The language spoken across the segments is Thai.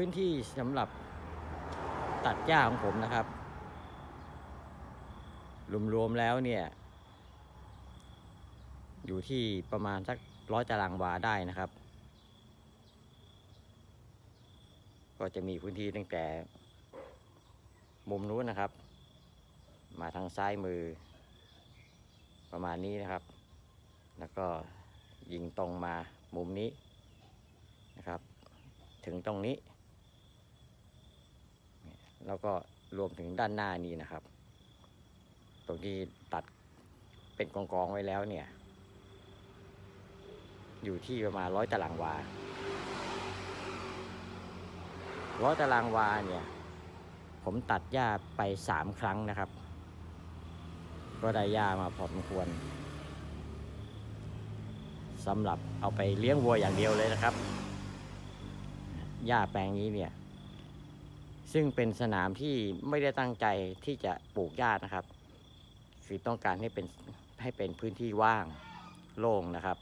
พื้นที่สำหรับตัดหญ้าของผมนะครับ รวมๆแล้วเนี่ย อยู่ที่ประมาณสักร้อยตารางวาได้นะครับ ก็จะมีพื้นที่ตั้งแต่มุมนู้นนะครับ มาทางซ้ายมือ ประมาณนี้นะครับ แล้วก็ยิงตรงมามุมนี้นะครับ ถึงตรงนี้ แล้วก็รวมถึงด้านหน้านี้นะครับ ตรงที่ตัดเป็นกองๆไว้แล้วเนี่ย อยู่ที่ประมาณร้อยตารางวาร้อยตารางวาเนี่ย ผมตัดหญ้าไปสามครั้งนะครับ ก็ได้หญ้ามาพอสมควรสำหรับเอาไปเลี้ยงวัวอย่างเดียวเลยนะครับหญ้าแปลงนี้เนี่ย ซึ่งเป็นสนามที่ไม่ได้ตั้งใจที่จะปลูกหญ้านะครับ คือต้องการให้เป็นให้เป็นพื้นที่ว่างโล่งนะครับ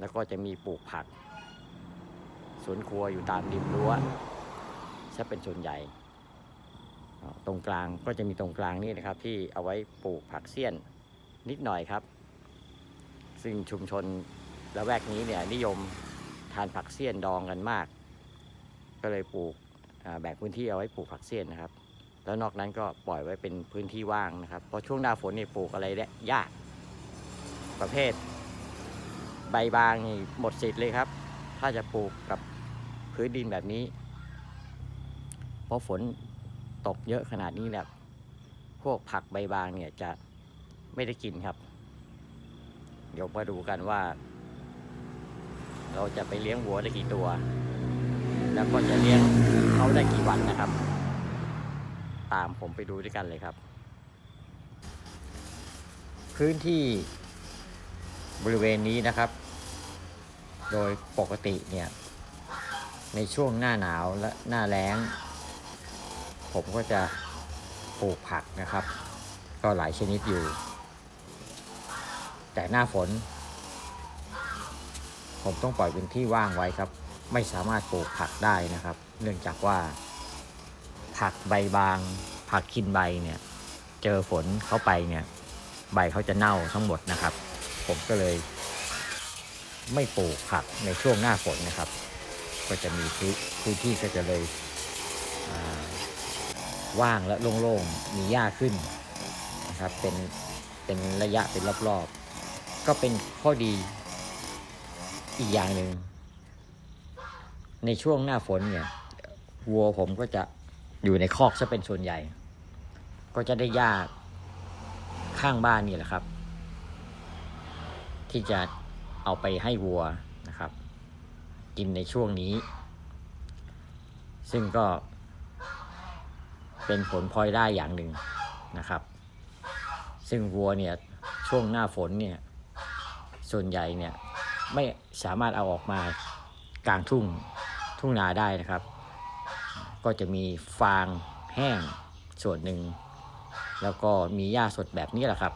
แล้วก็จะมีปลูกผักสวนครัวอยู่ตามริมรั้วซะเป็นส่วนใหญ่ ตรงกลางก็จะมีตรงกลางนี่นะครับ ที่เอาไว้ปลูกผักเสี้ยนนิดหน่อยครับ ซึ่งชุมชนละแวกนี้เนี่ยนิยมทานผักเสี้ยนดองกันมาก ก็เลยปลูก แบ่งพื้นที่เอาไว้ปลูกผักเสี้ยนนะครับ แล้วนอกนั้นก็ปล่อยไว้เป็นพื้นที่ว่างนะครับ เพราะช่วงหน้าฝนนี่ปลูกอะไรเนี่ยยาก ประเภท ใบบางนี่หมดสิทธิ์เลยครับ ถ้าจะปลูกกับพื้นดินแบบนี้ เพราะฝนตกเยอะขนาดนี้แหละพวกผักใบบางเนี่ยจะไม่ได้กินครับ เดี๋ยวมาดูกันว่า เราจะไปเลี้ยงวัวได้กี่ตัว แล้วก็จะเลี้ยงเขาได้กี่วันนะครับ ตามผมไปดูด้วยกันเลยครับ พื้นที่บริเวณนี้นะครับ โดยปกติเนี่ย ในช่วงหน้าหนาวและหน้าแล้ง ผมก็จะปลูกผักนะครับ ก็หลายชนิดอยู่ แต่หน้าฝน ผมต้องปล่อยเป็นที่ว่างไว้ครับ ไม่สามารถปลูกผักได้นะครับ เนื่องจากว่า ผักใบบาง ผักกินใบเนี่ย เจอฝนเข้าไปเนี่ย ใบเขาจะเน่าทั้งหมดนะครับ ผมก็เลย ไม่ปลูกผักในช่วงหน้าฝนนะครับ ก็จะมีพื้นที่ก็จะเลยว่างและโล่งๆ มีหญ้าขึ้นนะครับ เป็นเป็นระยะเป็นรอบๆ ก็เป็นข้อดีอีกอย่างหนึ่ง ในช่วงหน้าฝนเนี่ยวัวผมก็จะอยู่ในคอกซะเป็นส่วนใหญ่ ก็จะได้หญ้าข้างบ้านนี่แหละครับ ที่จะเอาไปให้วัวนะครับ กินในช่วงนี้ ซึ่งก็เป็นผลพลอยได้อย่างหนึ่งนะครับ ซึ่งวัวเนี่ยช่วงหน้าฝนเนี่ยส่วนใหญ่เนี่ยไม่สามารถเอาออกมากลางทุ่ง ทุ่งนาได้นะครับ ก็จะมีฟางแห้งส่วนหนึ่ง แล้วก็มีหญ้าสดแบบนี้แหละครับ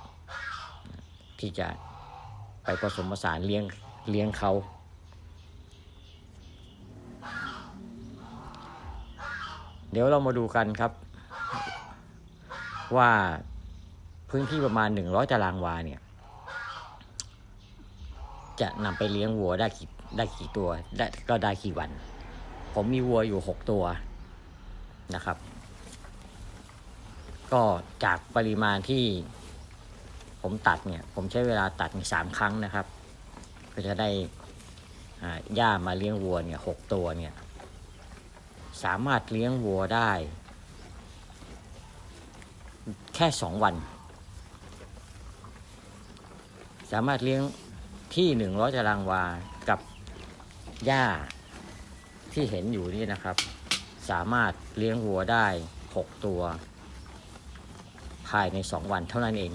ที่จะไปผสมผสานเลี้ยงเลี้ยงเขาเดี๋ยวเรามาดูกันครับ ว่าพื้นที่ประมาณ 100 ตารางวาเนี่ย จะนำไปเลี้ยงวัวได้กี่ได้กี่ตัวได้ก็ได้กี่วัน ผมมีวัวอยู่6ตัวนะครับ ก็จากปริมาณที่ผมตัดเนี่ย ผมใช้เวลาตัดสามครั้งนะครับ ก็จะได้หญ้ามาเลี้ยงวัวเนี่ยหกตัวเนี่ย สามารถเลี้ยงวัวได้ แค่สองวัน สามารถเลี้ยงที่หนึ่งร้อยตารางวากับหญ้า ที่เห็นอยู่นี่นะครับ สามารถเลี้ยงวัวได้หกตัว ภายในสองวันเท่านั้นเอง